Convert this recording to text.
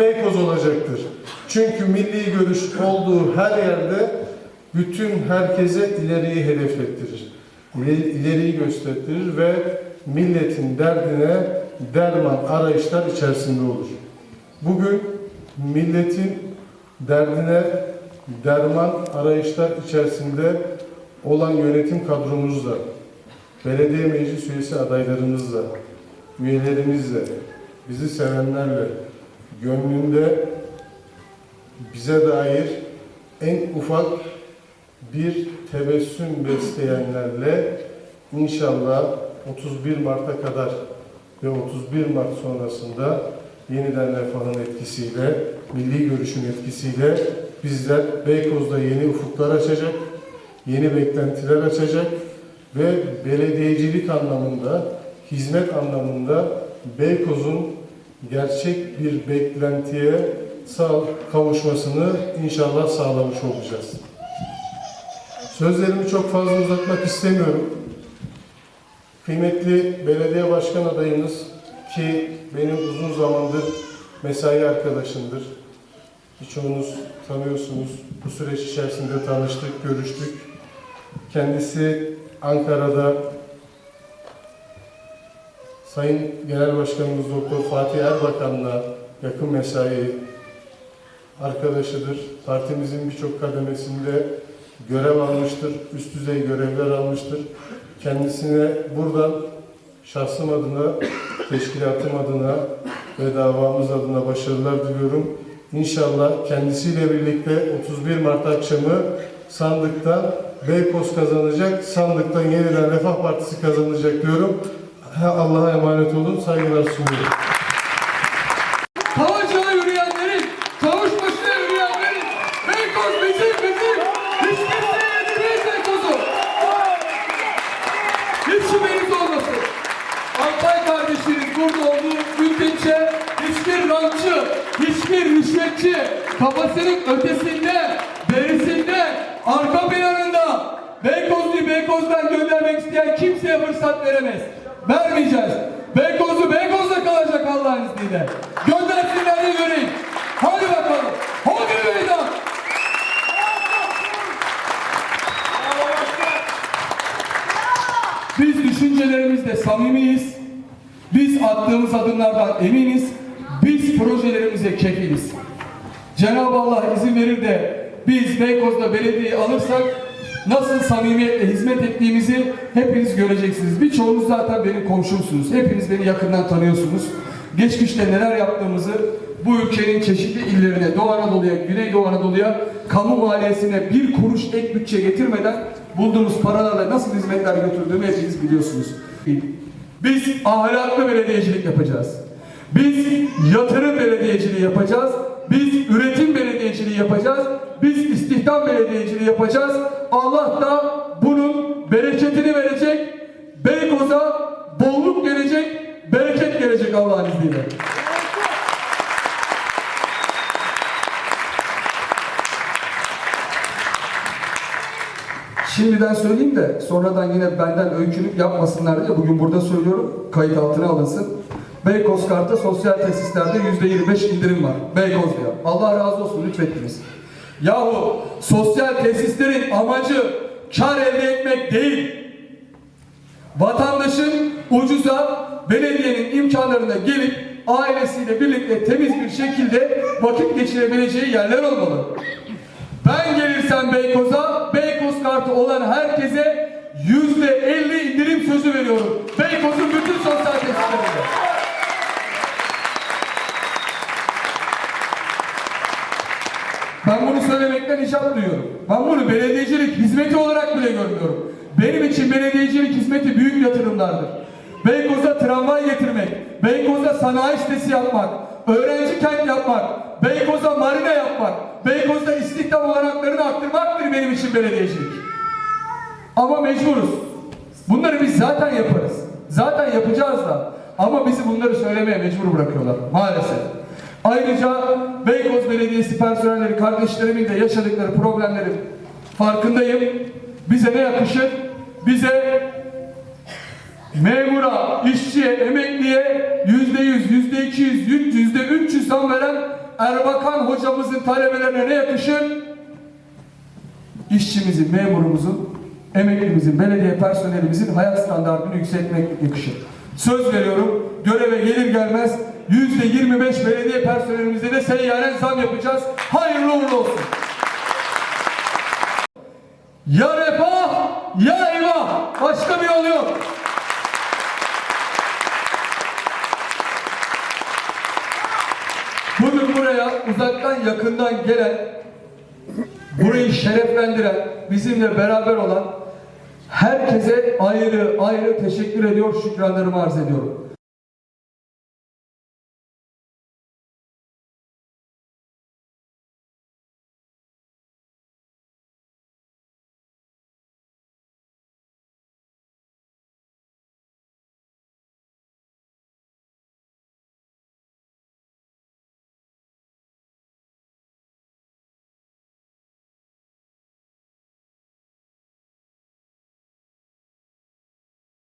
Beykoz olacaktır. Çünkü milli görüş olduğu her yerde bütün herkese ileriyi hedeflettirir. İleri- İleriyi gösterir ve milletin derdine derman arayışlar içerisinde olur. Bugün milletin derdine derman arayışlar içerisinde olan yönetim kadromuzla, belediye meclis üyesi adaylarımızla, üyelerimizle, bizi sevenlerle, gönlünde bize dair en ufak bir tebessüm besleyenlerle inşallah 31 Mart'a kadar ve 31 Mart sonrasında yeniden refahın etkisiyle, milli görüşün etkisiyle bizler Beykoz'da yeni ufuklar açacak, yeni beklentiler açacak ve belediyecilik anlamında, hizmet anlamında Beykoz'un gerçek bir beklentiye kavuşmasını inşallah sağlamış olacağız. Sözlerimi çok fazla uzatmak istemiyorum. Kıymetli belediye başkan adayımız ki benim uzun zamandır mesai arkadaşımdır. Birçoğunuz tanıyorsunuz. Bu süreç içerisinde tanıştık, görüştük. Kendisi Ankara'da Sayın Genel Başkanımız Doktor Fatih Erbakan'la yakın mesai arkadaşıdır. Partimizin birçok kademesinde görev almıştır, üst düzey görevler almıştır. Kendisine buradan şahsım adına, teşkilatım adına ve davamız adına başarılar diliyorum. İnşallah kendisiyle birlikte 31 Mart akşamı sandıktan Beykoz kazanacak, sandıktan yeniden Refah Partisi kazanacak diyorum. Allah'a emanet olun, saygılar sunuyorum. Kavaş'a yürüyenlerin, çavuş başına yürüyenlerin, Beykoz bizim bizim, hiç kimse yedirmeyiz Beykoz'u. Hiç olmasın. Altay kardeşiniz burada olduğu müddetçe hiçbir rantçı, hiçbir rüşvetçi kafasının ötesinde, berisinde, arka planında Beykozlu'yu Beykoz'dan göndermek isteyen kimseye fırsat veremez. Vermeyeceğiz. Beykozlu Beykoz'da kalacak Allah'ın izniyle. Göndersinler de. Hadi bakalım. Hadi meydan. Biz düşüncelerimizde samimiyiz. Biz attığımız adımlardan eminiz. Biz projelerimize kefiliz. Cenab-ı Allah izin verir de biz Beykoz'da belediyeyi alırsak nasıl samimiyetle hizmet ettiğimizi hepiniz göreceksiniz. Birçoğunuz zaten benim komşumsunuz. Hepiniz beni yakından tanıyorsunuz. Geçmişte neler yaptığımızı bu ülkenin çeşitli illerine, Doğu Anadolu'ya, Güneydoğu Anadolu'ya, kamu maliyesine bir kuruş ek bütçe getirmeden bulduğumuz paralarla nasıl hizmetler götürdüğümü hepiniz biliyorsunuz. Biz ahlaklı belediyecilik yapacağız. Biz yatırım belediyeciliği yapacağız. Biz üretim belediyeciliği yapacağız. Belediyeciliği yapacağız. Allah da bunun bereketini verecek. Beykoz'a bolluk gelecek, bereket gelecek Allah'ın izniyle. Şimdiden söyleyeyim de sonradan yine benden öykünüp yapmasınlar diye bugün burada söylüyorum. Kayıt altına alınsın. Beykoz kartı sosyal tesislerde %25 indirim var. Beykoz diyor. Allah razı olsun lütfettiniz. Yahu sosyal tesislerin amacı kar elde etmek değil. Vatandaşın ucuza belediyenin imkanlarına gelip ailesiyle birlikte temiz bir şekilde vakit geçirebileceği yerler olmalı. Ben gelirsem Beykoz'a, Beykoz kartı olan herkese yüzde elli indirim sözü veriyorum. Beykoz'un bütün sosyal tesislerinde. Ben bunu söylemekten icap duyuyorum. Ben bunu belediyecilik hizmeti olarak bile görmüyorum. Benim için belediyecilik hizmeti büyük yatırımlardır. Beykoz'a tramvay getirmek, Beykoz'a sanayi sitesi yapmak, öğrenci kent yapmak, Beykoz'a marina yapmak, Beykoz'da istihdam olanaklarını arttırmaktır benim için belediyecilik. Ama mecburuz. Bunları biz zaten yaparız. Zaten yapacağız da. Ama bizi bunları söylemeye mecbur bırakıyorlar maalesef. Ayrıca Beykoz Belediyesi personelleri kardeşlerimin de yaşadıkları problemlerin farkındayım. Bize ne yakışır? Bize memura, işçiye, emekliye yüzde yüz, yüzde iki yüz, yüzde üç yüz zam veren Erbakan hocamızın talebelerine ne yakışır? İşçimizin, memurumuzun, emeklimizin, belediye personelimizin hayat standartını yükseltmek yakışır. Söz veriyorum, göreve gelir gelmez yüzde 25 belediye personelimize de seyyaren zam yapacağız. Hayırlı uğurlu olsun. Ya refah, ya eyvah. Başka bir yol yok. Bugün buraya uzaktan yakından gelen, burayı şereflendiren, bizimle beraber olan herkese ayrı ayrı teşekkür ediyor, şükranlarımı arz ediyorum.